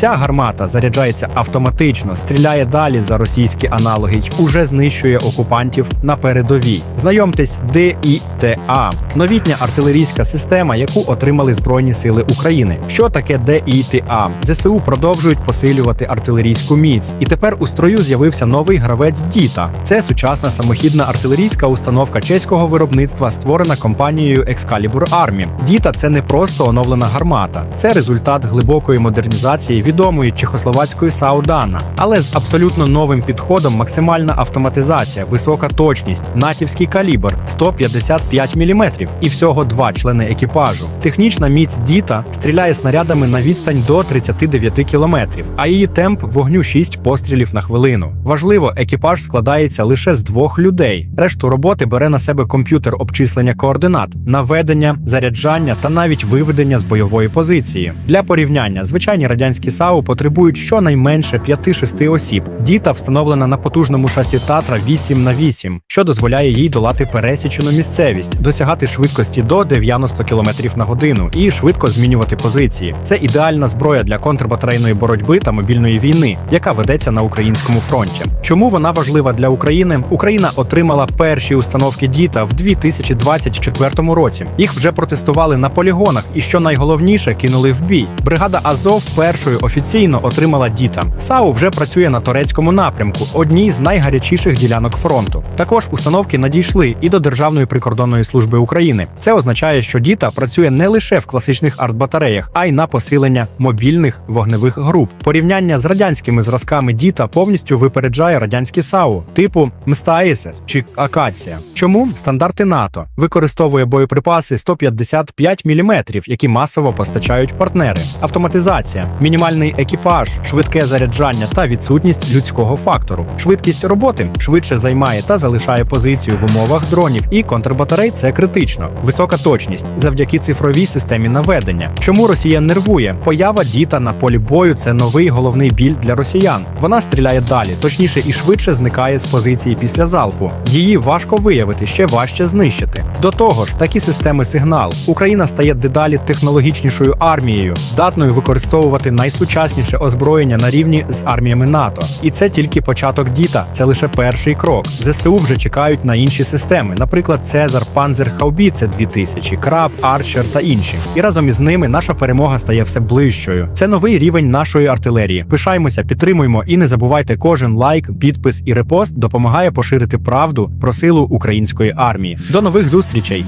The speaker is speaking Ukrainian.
Ця гармата заряджається автоматично, стріляє далі за російські аналоги й уже знищує окупантів на передовій. Знайомтесь, ДІТА – новітня артилерійська система, яку отримали Збройні Сили України. Що таке ДІТА? ЗСУ продовжують посилювати артилерійську міць, і тепер у строю з'явився новий гравець Діта. Це сучасна самохідна артилерійська установка чеського виробництва, створена компанією Excalibur Army. Діта це не просто оновлена гармата, це результат глибокої модернізації відомої чехословацької Саудана, але з абсолютно новим підходом максимальна автоматизація, висока точність, натівський калібр 155 мм і всього два члени екіпажу. Технічна міць Діта стріляє снарядами на відстань до 39 км, а її темп вогню 6 пострілів на хвилину. Важливо, екіпаж складається лише з двох людей. Решту роботи бере на себе комп'ютер обчислення координат, наведення, заряджання та навіть виведення з бойової позиції. Для порівняння, звичайні радянські САУ потребують щонайменше 5-6 осіб. Діта встановлена на потужному шасі Татра 8 на 8 що дозволяє їй долати пересічену місцевість, досягати швидкості до 90 км на годину і швидко змінювати позиції. Це ідеальна зброя для контрбатарейної боротьби та мобільної війни, яка ведеться на українському фронті. Чому вона важлива для України? Україна отримала перші установки Діта в 2024 році. Їх вже протестували на полігонах, і що найголовніше, кинули в бій. Бригада Азов першою офіційно отримала Діта. САУ вже працює на турецькому напрямку, одній з найгарячіших ділянок фронту. Також установки надійшли і до Державної прикордонної служби України. Це означає, що Діта працює не лише в класичних артбатареях, а й на посилення мобільних вогневих груп. Порівняння з радянськими зразками Діта повністю випереджає радянські САУ, типу МСТА-СС чи Акація. Чому стандарти НАТО використовує боєприпаси 155 мм, які масово постачають партнери, автоматизація, мінімальний екіпаж, швидке заряджання та відсутність людського фактору. Швидкість роботи швидше займає та залишає позицію в умовах дронів і контрбатарей. Це критично. Висока точність завдяки цифровій системі наведення. Чому Росія нервує? Поява діта на полі бою це новий головний біль для росіян. Вона стріляє далі, точніше і швидше зникає з позиції після залпу. Її важко виявити, ще важче знищити. До того ж, такі системи сигнал. Україна стає дедалі технологічнішою армією, здатною використовувати найсучасніше озброєння на рівні з арміями НАТО. І це тільки початок діта, це лише перший крок. ЗСУ вже чекають на інші системи, наприклад, Цезар, Панзер Хаубіце 2000, Краб, Арчер та інші. І разом із ними наша перемога стає все ближчою. Це новий рівень нашої артилерії. Пишаємося, підтримуємо і не забувайте, кожен лайк, підпис і репост допомагає поширити правду про силу української армії. До нових зустрічей!